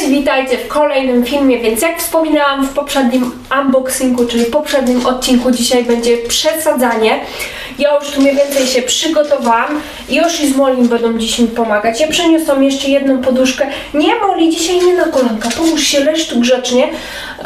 Cześć, witajcie w kolejnym filmie, więc jak wspominałam w poprzednim unboxingu, czyli poprzednim odcinku, dzisiaj będzie przesadzanie. Ja już tu mniej więcej się przygotowałam. Josz i z Molim będą dziś mi pomagać. Ja przeniosłam jeszcze jedną poduszkę. Nie, Moli, dzisiaj nie na kolanka, pomóż się, leż tu grzecznie,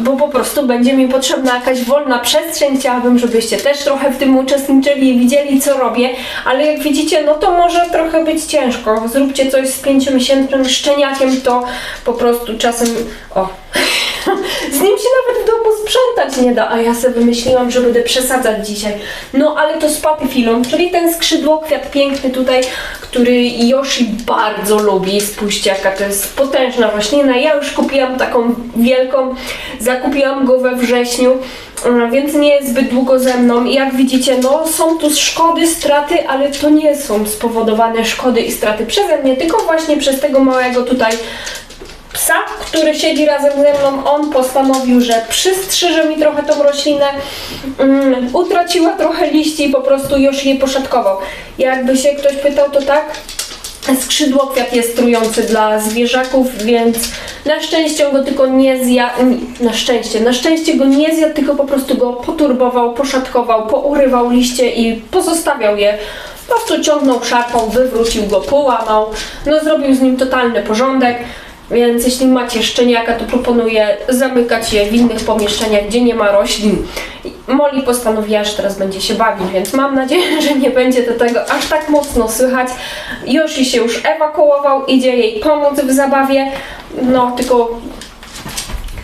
bo po prostu będzie mi potrzebna jakaś wolna przestrzeń. Chciałabym, żebyście też trochę w tym uczestniczyli i widzieli, co robię, ale jak widzicie, no to może trochę być ciężko. Zróbcie coś z pięciomiesięcznym szczeniakiem, to po prostu czasem... O... Z nim się nawet w domu sprzątać nie da, a ja sobie wymyśliłam, że będę przesadzać dzisiaj. No ale to z patyfilą, czyli ten skrzydłokwiat piękny tutaj, który Yoshi bardzo lubi. Spójrzcie jaka to jest potężna roślina. Ja już kupiłam taką wielką, zakupiłam go we wrześniu. e, Więc nie jest zbyt długo ze mną i jak widzicie, no są tu szkody, straty, ale to nie są spowodowane szkody i straty przeze mnie, tylko właśnie przez tego małego tutaj psa, który siedzi razem ze mną, on postanowił, że przystrzyże mi trochę tą roślinę, mm, utraciła trochę liści i po prostu już jej poszatkował. Jakby się ktoś pytał, to tak, skrzydłokwiat jest trujący dla zwierzaków, więc na szczęście on go tylko nie zjadł, na szczęście, na szczęście go nie zjadł, tylko po prostu go poturbował, poszatkował, pourywał liście i pozostawiał je po prostu ciągnął, szarpał, wywrócił go, połamał, no zrobił z nim totalny porządek. Więc jeśli macie szczeniaka, to proponuję zamykać je w innych pomieszczeniach, gdzie nie ma roślin. Molly postanowiła, że teraz będzie się bawić, więc mam nadzieję, że nie będzie do tego aż tak mocno słychać. Yoshi się już ewakuował, idzie jej pomóc w zabawie. No, tylko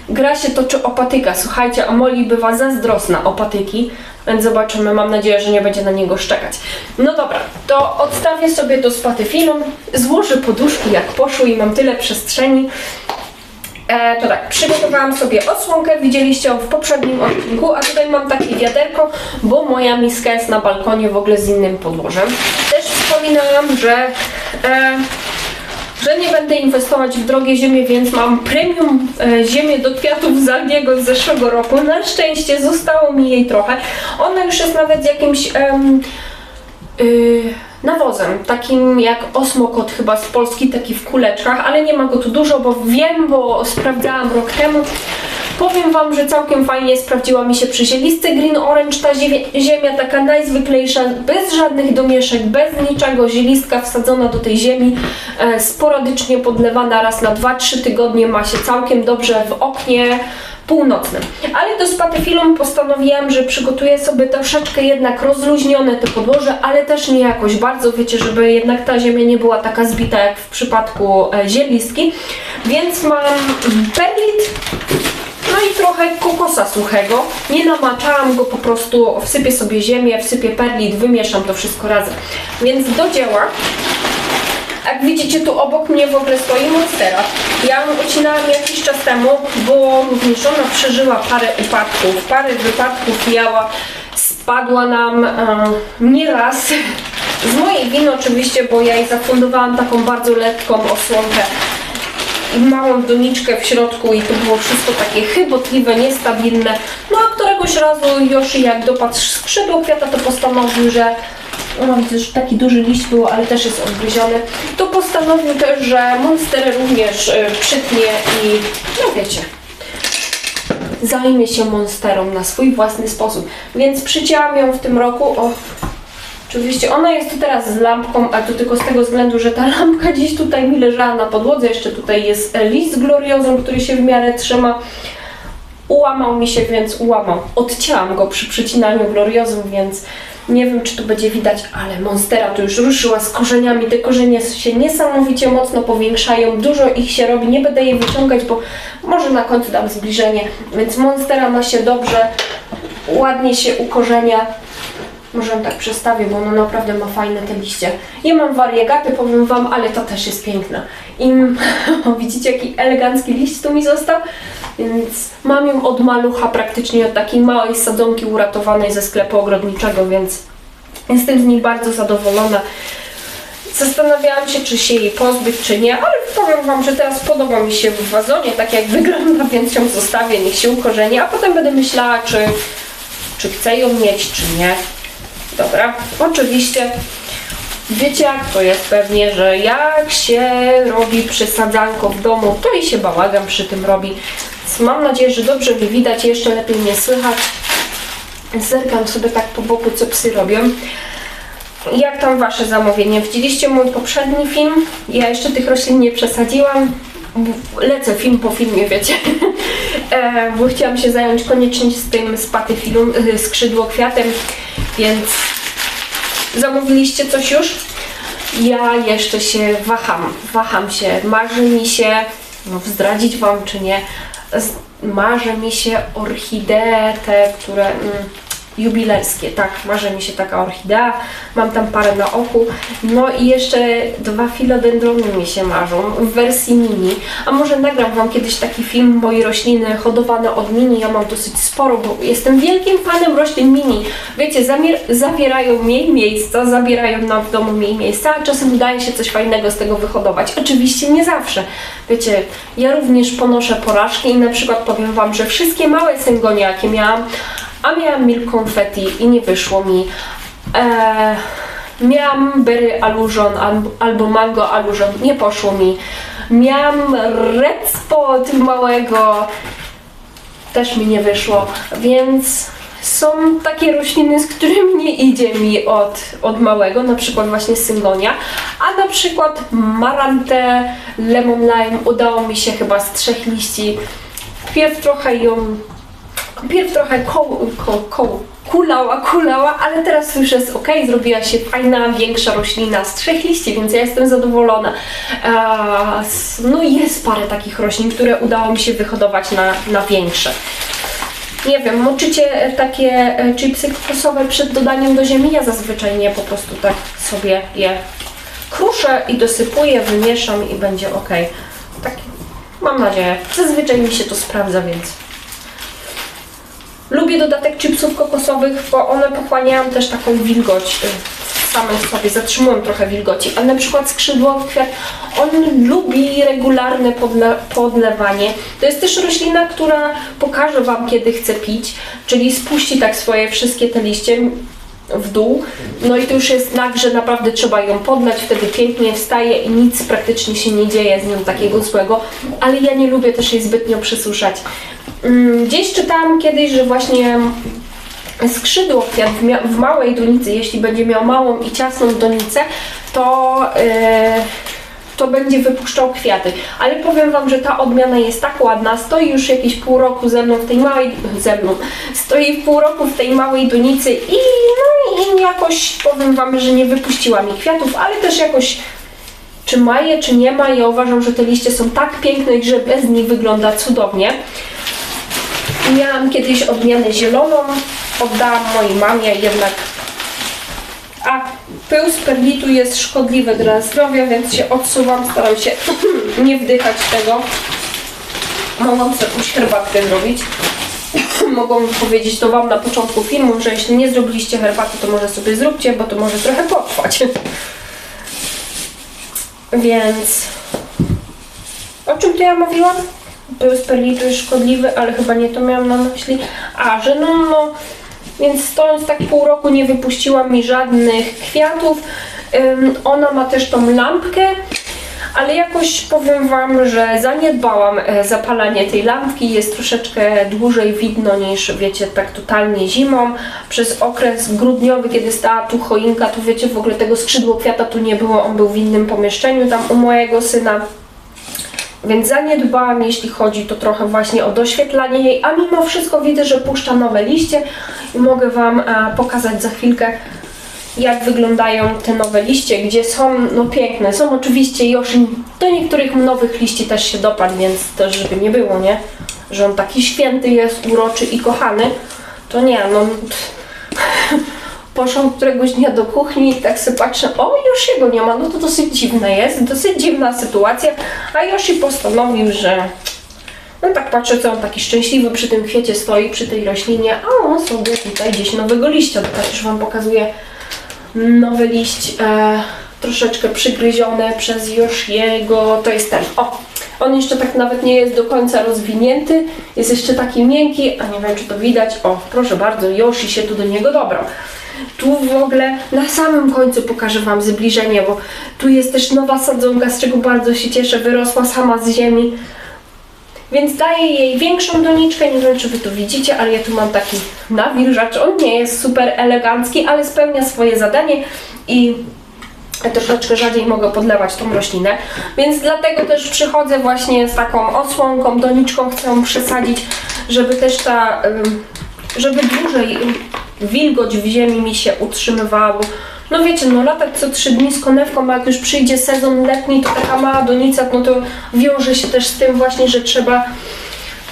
gra się toczy o patyka. Słuchajcie, a Molly bywa zazdrosna o patyki, więc zobaczymy. Mam nadzieję, że nie będzie na niego szczekać. No dobra, to odstawię sobie to z patyfilą, złożę poduszki jak poszło i mam tyle przestrzeni. E, to tak, przygotowałam sobie osłonkę, widzieliście ją w poprzednim odcinku, a tutaj mam takie wiaderko, bo moja miska jest na balkonie w ogóle z innym podłożem. Też wspominałam, że e, że nie będę inwestować w drogie ziemie, więc mam premium e, ziemię do kwiatów z Aldiego z zeszłego roku. Na szczęście zostało mi jej trochę. Ona już jest nawet z jakimś y, nawozem, takim jak Osmokot chyba z Polski, taki w kuleczkach, ale nie ma go tu dużo, bo wiem, bo sprawdzałam rok temu. Powiem Wam, że całkiem fajnie sprawdziła mi się przy Green Orange ta ziemia, taka najzwyklejsza, bez żadnych domieszek, bez niczego, zielistka wsadzona do tej ziemi, e, sporadycznie podlewana raz na 2-3 tygodnie, ma się całkiem dobrze w oknie północnym. Ale to z patyfilą postanowiłam, że przygotuję sobie troszeczkę jednak rozluźnione to podłoże, ale też nie jakoś bardzo, wiecie, żeby jednak ta ziemia nie była taka zbita jak w przypadku e, zielistki. Więc mam perlit, no i trochę kokosa suchego. Nie namaczałam go, po prostu wsypię sobie ziemię, wsypię perlit, wymieszam to wszystko razem. Więc do dzieła. Jak widzicie, tu obok mnie w ogóle stoi monstera. Ja ją ucinałam jakiś czas temu, bo również ona przeżyła parę upadków. Parę wypadków miała, spadła nam e, nieraz. Z mojej winy oczywiście, bo ja jej zafundowałam taką bardzo lekką osłonkę małą doniczkę w środku i to było wszystko takie chybotliwe, niestabilne. No a któregoś razu Yoshi jak dopadł skrzydło kwiata, to postanowił, że no widzę, że taki duży liść był, ale też jest odgryziony. To postanowił też, że monsterę również y, przytnie i no wiecie, zajmie się monsterą na swój własny sposób. Więc przycięłam ją w tym roku. O, Oczywiście ona jest tu teraz z lampką, a to tylko z tego względu, że ta lampka gdzieś tutaj mi leżała na podłodze. Jeszcze tutaj jest list gloriozą, który się w miarę trzyma. Ułamał mi się, więc ułamał. Odcięłam go przy przycinaniu gloriozą, więc nie wiem, czy tu będzie widać, ale monstera tu już ruszyła z korzeniami. Te korzenie się niesamowicie mocno powiększają. Dużo ich się robi. Nie będę je wyciągać, bo może na końcu dam zbliżenie. Więc monstera ma się dobrze, ładnie się ukorzenia. Może ją tak przestawię, bo ona naprawdę ma fajne te liście. Ja mam wariegaty, powiem Wam, ale ta też jest piękna. I widzicie, jaki elegancki liść tu mi został? Więc mam ją od malucha, praktycznie od takiej małej sadzonki uratowanej ze sklepu ogrodniczego, więc jestem z niej bardzo zadowolona. Zastanawiałam się, czy się jej pozbyć, czy nie, ale powiem Wam, że teraz podoba mi się w wazonie, tak jak wygląda, więc ją zostawię, niech się ukorzeni, a potem będę myślała, czy, czy chcę ją mieć, czy nie. Dobra, oczywiście Wiecie jak to jest pewnie, że jak się robi przesadzanko w domu, to i się bałagan przy tym robi. Więc mam nadzieję, że dobrze mnie widać, jeszcze lepiej mnie słychać. Zerkam sobie tak po boku, co psy robią. Jak tam Wasze zamówienie? Widzieliście mój poprzedni film? Ja jeszcze tych roślin nie przesadziłam. Lecę film po filmie, wiecie. E, bo chciałam się zająć koniecznie z tym spatyfilum, y, skrzydło kwiatem, więc zamówiliście coś już? Ja jeszcze się waham, waham się, marzy mi się, no zdradzić Wam czy nie, marzy mi się orchidee, te, które mm, jubilerskie, tak, marzy mi się taka orchidea, mam tam parę na oku, no i jeszcze dwa filodendrony mi się marzą w wersji mini, a może nagram Wam kiedyś taki film moje rośliny hodowane od mini, ja mam dosyć sporo, bo jestem wielkim fanem roślin mini, wiecie, zabierają mniej miejsca, zabierają nam w domu mniej miejsca, a czasem udaje się coś fajnego z tego wyhodować, oczywiście nie zawsze, wiecie, ja również ponoszę porażki i na przykład powiem Wam, że wszystkie małe syngonie, jakie miałam, a miałam milk confetti i nie wyszło mi. Eee, miałam berry allusion al- albo mango allusion, nie poszło mi. Miałam red spot małego, też mi nie wyszło, więc są takie rośliny, z którymi nie idzie mi od, od małego, na przykład właśnie syngonia, a na przykład marantę, lemon lime udało mi się chyba z trzech liści. Pierw trochę ją Pierw trochę koł, koł, kulała, kulała, ale teraz już jest ok, zrobiła się fajna, większa roślina z trzech liści, więc ja jestem zadowolona. S- no jest parę takich roślin, które udało mi się wyhodować na, na większe. Nie wiem, moczycie e, takie e, chipsy kokosowe przed dodaniem do ziemi? Ja zazwyczaj nie, po prostu tak sobie je kruszę i dosypuję, wymieszam i będzie ok. Tak, mam nadzieję. Zazwyczaj mi się to sprawdza, więc Lubię dodatek chipsów kokosowych, bo one pochłaniają też taką wilgoć y, w samym sobie, zatrzymują trochę wilgoci. A na przykład skrzydłowy kwiat, on lubi regularne podle podlewanie. To jest też roślina, która pokaże Wam, kiedy chce pić, czyli spuści tak swoje wszystkie te liście w dół. No i to już jest znak, że naprawdę trzeba ją podlać, wtedy pięknie wstaje i nic praktycznie się nie dzieje z nią takiego złego, ale ja nie lubię też jej zbytnio przysuszać. Mm, Gdzieś czytałam kiedyś, że właśnie skrzydło kwiat w, w małej donicy, jeśli będzie miał małą i ciasną donicę, to, e, to będzie wypuszczał kwiaty. Ale powiem Wam, że ta odmiana jest tak ładna, stoi już jakieś pół roku ze mną w tej małej, ze mną, stoi pół roku w tej małej donicy i no i jakoś powiem Wam, że nie wypuściła mi kwiatów, ale też jakoś czy ma je, czy nie ma, ja uważam, że te liście są tak piękne, że bez nich wygląda cudownie. Miałam kiedyś odmianę zieloną, oddałam mojej mamie, jednak a pył z perlitu jest szkodliwy dla zdrowia, więc się odsuwam, staram się nie wdychać tego. Mogłam sobie jakąś herbatkę zrobić. Mogłam powiedzieć to Wam na początku filmu, że jeśli nie zrobiliście herbaty, to może sobie zróbcie, bo to może trochę potrwać. Więc o czym tu ja mówiłam? Był z perlitu jest szkodliwy, ale chyba nie to miałam na myśli. A, że no, no, więc stojąc tak pół roku nie wypuściła mi żadnych kwiatów. Ona ma też tą lampkę, ale jakoś powiem Wam, że zaniedbałam e, zapalanie tej lampki. Jest troszeczkę dłużej widno niż, wiecie, tak totalnie zimą. Przez okres grudniowy, kiedy stała tu choinka, to wiecie, w ogóle tego skrzydło kwiata tu nie było. On był w innym pomieszczeniu tam u mojego syna. Więc zaniedbałam, jeśli chodzi to trochę właśnie o doświetlanie jej, a mimo wszystko widzę, że puszcza nowe liście i mogę Wam e, pokazać za chwilkę, jak wyglądają te nowe liście, gdzie są no piękne. Są oczywiście już do niektórych nowych liści też się dopadł, więc też żeby nie było, nie? Że on taki święty jest, uroczy i kochany, to nie, no poszłam któregoś dnia do kuchni i tak sobie patrzę, o już jego nie ma, no to dosyć dziwne jest, dosyć dziwna sytuacja, a Yoshi postanowił, że no tak patrzę, co on taki szczęśliwy przy tym kwiecie stoi, przy tej roślinie, a on sobie tutaj gdzieś nowego liścia, tutaj już Wam pokazuję nowy liść, e, troszeczkę przygryziony przez Yoshiego, to jest ten, o, on jeszcze tak nawet nie jest do końca rozwinięty, jest jeszcze taki miękki, a nie wiem czy to widać, o proszę bardzo, Yoshi się tu do niego dobrał. Tu w ogóle na samym końcu pokażę Wam zbliżenie, bo tu jest też nowa sadzonka, z czego bardzo się cieszę, wyrosła sama z ziemi. Więc daję jej większą doniczkę, nie wiem czy Wy to widzicie, ale ja tu mam taki nawilżacz. On nie jest super elegancki, ale spełnia swoje zadanie i troszeczkę rzadziej mogę podlewać tą roślinę, więc dlatego też przychodzę właśnie z taką osłonką, doniczką chcę przesadzić, żeby też ta, żeby dłużej wilgoć w ziemi mi się utrzymywała, no wiecie, no latać co trzy dni z konewką, a jak już przyjdzie sezon letni, to taka mała donica, no to wiąże się też z tym właśnie, że trzeba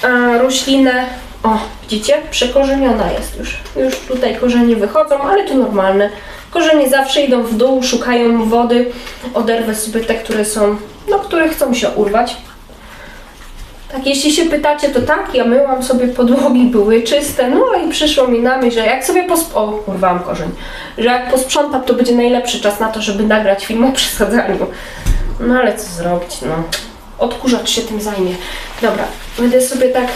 e, roślinę, o widzicie, przekorzeniona jest już, już tutaj korzenie wychodzą, ale to normalne. Korzenie zawsze idą w dół, szukają wody. Oderwę sobie te, które są, no, które chcą się urwać. Tak, jeśli się pytacie, to tak, ja myłam sobie podłogi, były czyste, no i przyszło mi na myśl, że jak sobie posp... O, urwałam korzeń. Że jak posprzątam, to będzie najlepszy czas na to, żeby nagrać film o przesadzaniu. No ale co zrobić, no. Odkurzacz się tym zajmie. Dobra, będę sobie tak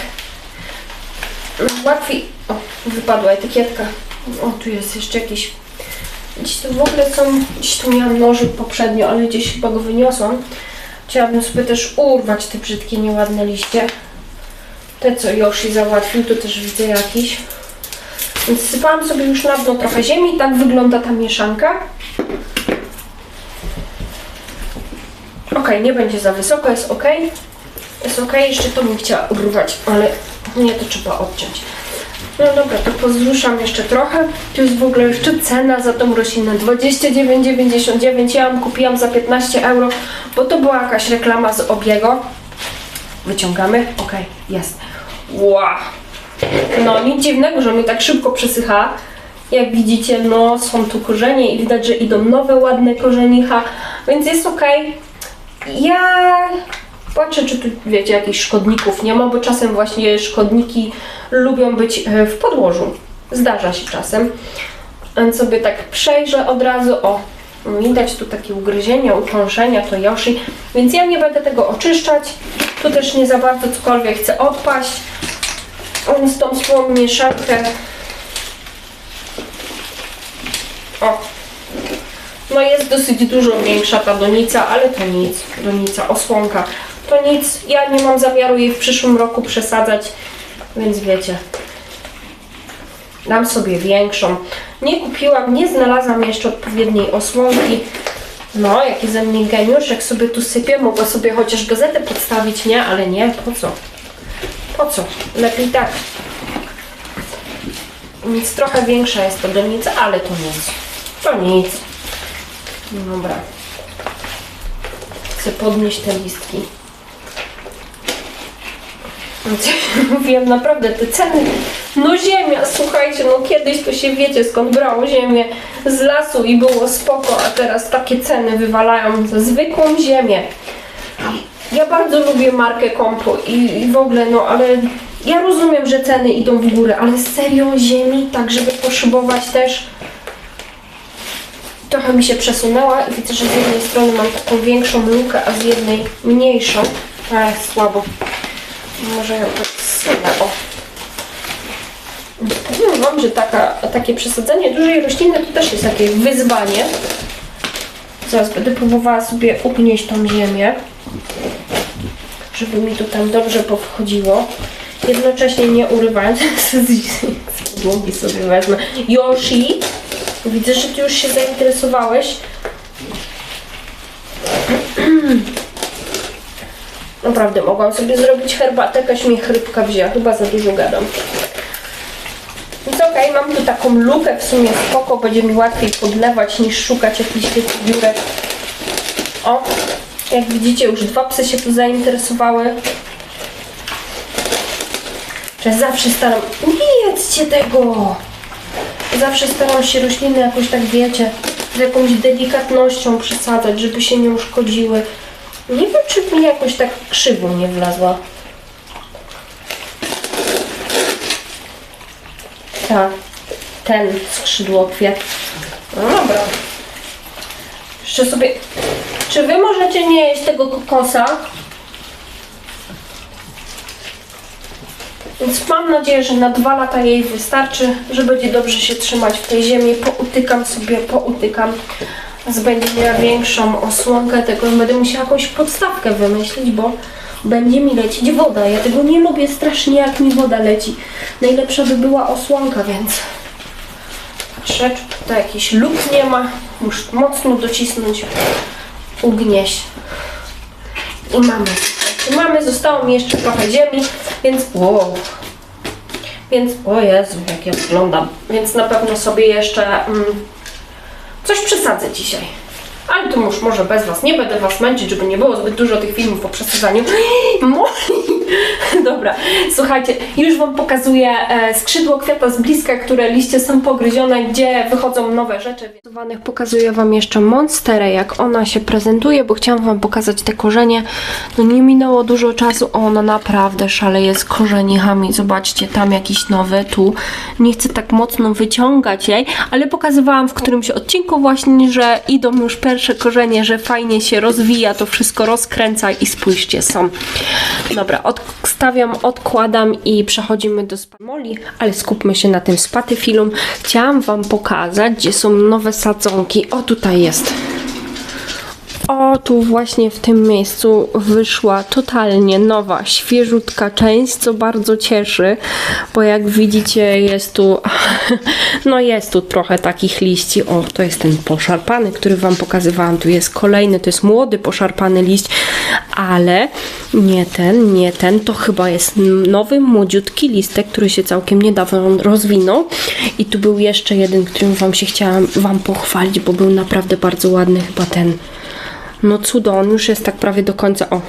łatwiej... O, wypadła etykietka. O, tu jest jeszcze jakiś Gdzieś tu w ogóle są, gdzieś tu miałam nożyk poprzednio, ale gdzieś chyba go wyniosłam. Chciałabym sobie też urwać te brzydkie, nieładne liście. Te, co Yoshi załatwił, tu też widzę jakiś. Więc sypałam sobie już na dno trochę ziemi. Tak wygląda ta mieszanka. Ok, nie będzie za wysoko, jest ok. Jest ok, jeszcze to bym chciała urwać, ale nie, to trzeba odciąć. No dobra, to pozruszam jeszcze trochę. Tu jest w ogóle jeszcze cena za tą roślinę 29,99. Ja ją kupiłam za 15 euro, bo to była jakaś reklama z obiego. Wyciągamy. Ok, jest. Wow. No nic dziwnego, że mi tak szybko przesycha. Jak widzicie, no są tu korzenie i widać, że idą nowe, ładne korzenicha, więc jest ok. Ja Patrzę, czy tu, wiecie, jakichś szkodników nie ma, bo czasem właśnie szkodniki lubią być e, w podłożu. Zdarza się czasem. Więc sobie tak przejrzę od razu. O, widać tu takie ugryzienia, utrążenia, to Yoshi. Więc ja nie będę tego oczyszczać. Tu też nie za bardzo cokolwiek chce odpaść. Więc tą swoją mieszankę... O, no jest dosyć dużo większa ta donica, ale to nic. Donica, osłonka to nic, ja nie mam zamiaru jej w przyszłym roku przesadzać, więc wiecie. Dam sobie większą. Nie kupiłam, nie znalazłam jeszcze odpowiedniej osłonki. No, jaki ze mnie geniusz, jak sobie tu sypię, mogę sobie chociaż gazetę podstawić, nie? Ale nie, po co? Po co? Lepiej tak. Więc trochę większa jest to donica, ale to nic. To nic. Dobra. Chcę podnieść te listki. Mówiłem naprawdę, te ceny, no ziemia, słuchajcie, no kiedyś to się wiecie skąd brało ziemię z lasu i było spoko, a teraz takie ceny wywalają za zwykłą ziemię. Ja bardzo lubię markę Kompo i, i w ogóle, no ale ja rozumiem, że ceny idą w górę, ale serio ziemi, tak żeby poszybować też trochę mi się przesunęła i widzę, że z jednej strony mam taką większą lukę, a z jednej mniejszą. Ale słabo. Może ją zsunę, o. Powiem Wam, że taka, takie przesadzenie dużej rośliny to też jest jakieś wyzwanie. Zaraz będę próbowała sobie ugnieść tą ziemię, żeby mi to tam dobrze powchodziło. Jednocześnie nie urywając, z podłogi sobie wezmę. Yoshi, widzę, że Ty już się zainteresowałeś. Naprawdę, mogłam sobie zrobić herbatę, jakaś mnie chrypka wzięła, chyba za dużo gadam. Więc okej, okay, mam tu taką lukę, w sumie spoko, będzie mi łatwiej podlewać niż szukać jakichś tych dziurek. O, jak widzicie, już dwa psy się tu zainteresowały. Że zawsze staram... Nie jedzcie tego! Zawsze staram się rośliny jakoś tak, wiecie, z jakąś delikatnością przesadzać, żeby się nie uszkodziły. Nie wiem, czy mi jakoś tak krzywo nie wlazła. Ta, ten skrzydłokwiat. No dobra. Jeszcze sobie... Czy wy możecie nie jeść tego kokosa? Więc mam nadzieję, że na dwa lata jej wystarczy, że będzie dobrze się trzymać w tej ziemi. Poutykam sobie, poutykam. Będzie miała większą osłonkę tego. Będę musiała jakąś podstawkę wymyślić, bo będzie mi lecieć woda. Ja tego nie lubię strasznie, jak mi woda leci. Najlepsza by była osłonka, więc czy tutaj jakiś luk nie ma. Muszę mocno docisnąć, ugnieść. I mamy. I mamy, zostało mi jeszcze trochę ziemi, więc wow. Więc, o Jezu, jak ja wyglądam. Więc na pewno sobie jeszcze mm, coś przesadzę dzisiaj. Ale to już może bez Was. Nie będę Was męczyć, żeby nie było zbyt dużo tych filmów o przesadzaniu. Moi! Dobra, słuchajcie, już Wam pokazuję e, skrzydło kwiata z bliska, które liście są pogryzione, gdzie wychodzą nowe rzeczy. Pokazuję Wam jeszcze monsterę, jak ona się prezentuje, bo chciałam Wam pokazać te korzenie. No nie minęło dużo czasu, ona naprawdę szaleje z korzeniami. Zobaczcie, tam jakiś nowy, tu. Nie chcę tak mocno wyciągać jej, ale pokazywałam w którymś odcinku właśnie, że idą już pierwsze korzenie, że fajnie się rozwija, to wszystko rozkręca i spójrzcie, są. Dobra, odstawiam, odkładam i przechodzimy do spamoli, ale skupmy się na tym spatyfilum. Chciałam Wam pokazać, gdzie są nowe sadzonki. O, tutaj jest. O, tu właśnie w tym miejscu wyszła totalnie nowa, świeżutka część, co bardzo cieszy, bo jak widzicie jest tu, no jest tu trochę takich liści. O, to jest ten poszarpany, który Wam pokazywałam. Tu jest kolejny, to jest młody poszarpany liść, ale nie ten, nie ten, to chyba jest nowy, młodziutki listek, który się całkiem niedawno rozwinął. I tu był jeszcze jeden, którym Wam się chciałam Wam pochwalić, bo był naprawdę bardzo ładny, chyba ten no cudo, on już jest tak prawie do końca. O,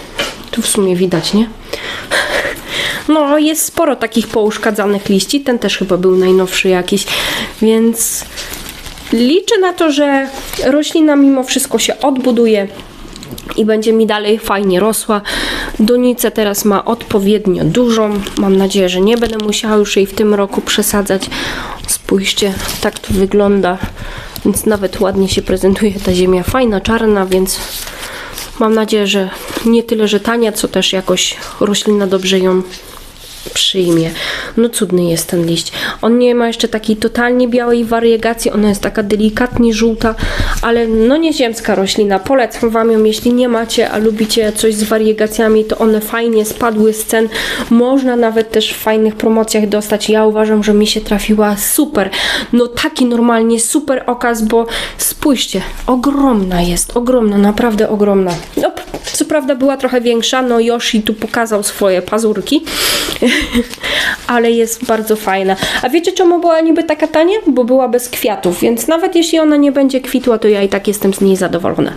tu w sumie widać, nie? No, jest sporo takich pouszkadzanych liści. Ten też chyba był najnowszy jakiś, więc liczę na to, że roślina mimo wszystko się odbuduje i będzie mi dalej fajnie rosła. Donicę teraz ma odpowiednio dużą. Mam nadzieję, że nie będę musiała już jej w tym roku przesadzać. Spójrzcie, tak to wygląda. Więc nawet ładnie się prezentuje ta ziemia. Fajna, czarna, więc mam nadzieję, że nie tyle, że tania, co też jakoś roślina dobrze ją przyjmie. No cudny jest ten liść. On nie ma jeszcze takiej totalnie białej wariegacji, ona jest taka delikatnie żółta, ale no nieziemska roślina. Polecam Wam ją, jeśli nie macie, a lubicie coś z wariegacjami, to one fajnie spadły z cen. Można nawet też w fajnych promocjach dostać. Ja uważam, że mi się trafiła super. No taki normalnie super okaz, bo spójrzcie, ogromna jest, ogromna, naprawdę ogromna. No, co prawda była trochę większa, no Yoshi tu pokazał swoje pazurki, ale jest bardzo fajna. A wiecie czemu była niby taka tania? Bo była bez kwiatów, więc nawet jeśli ona nie będzie kwitła, to ja i tak jestem z niej zadowolona.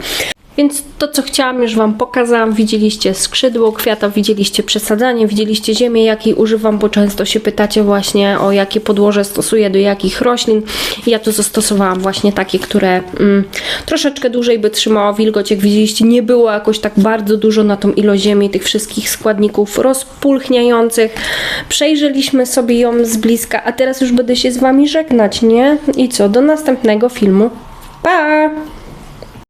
Więc to, co chciałam, już Wam pokazałam. Widzieliście skrzydło kwiata, widzieliście przesadzanie, widzieliście ziemię, jakiej używam, bo często się pytacie właśnie o jakie podłoże stosuję do jakich roślin. Ja tu zastosowałam właśnie takie, które mm, troszeczkę dłużej by trzymało wilgoć. Jak widzieliście, nie było jakoś tak bardzo dużo na tą ilość ziemi tych wszystkich składników rozpulchniających. Przejrzeliśmy sobie ją z bliska, a teraz już będę się z Wami żegnać, nie? I co? Do następnego filmu. Pa!